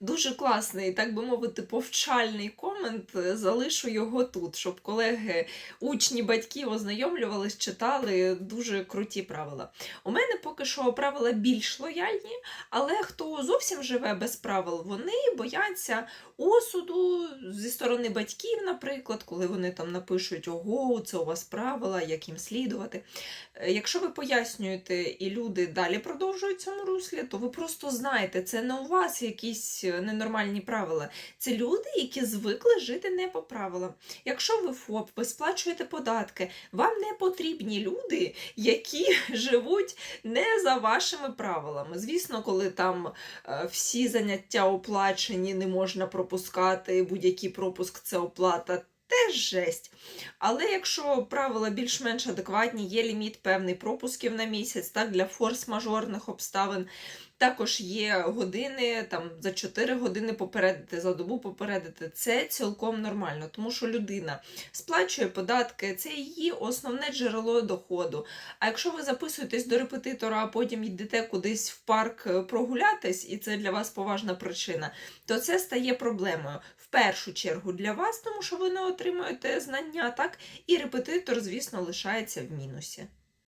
дуже класний, так би мовити, повчальний комент. е, Залишу його тут, щоб колеги, учні, батьки ознайомлювались, читали дуже круті правила. У мене поки що правила більш лояльні, але хто зовсім живе без правил, вони бояться осуду зі сторони батьків, наприклад, коли вони там напишуть Ого, це у вас правила, як їм слідувати. Е, Якщо ви пояснюєте і люди далі продовжують цьому руслі, то ви просто знаєте, це не у вас якісь е, ненормальні правила. Це люди, які звикли жити не по правилам. Якщо ви ФОП, ви сплачуєте податки, вам не потрібні люди, які живуть не за вашими правилами. Звісно, коли там е, всі заняття оплачені, не можна пропускати, будь-який пропуск це оплата. Теж жесть. Але якщо правила більш-менш адекватні, є ліміт певний пропусків на місяць, так, для форс-мажорних обставин. Також є години, там за 4 години попередити, за добу попередити. Це цілком нормально, тому що людина сплачує податки, це її основне джерело доходу. А якщо ви записуєтесь до репетитора, а потім йдете кудись в парк е, прогулятись, і це для вас поважна причина, то це стає проблемою. В першу чергу для вас, тому що ви не отримуєте знання, так? І репетитор, звісно, лишається в мінусі.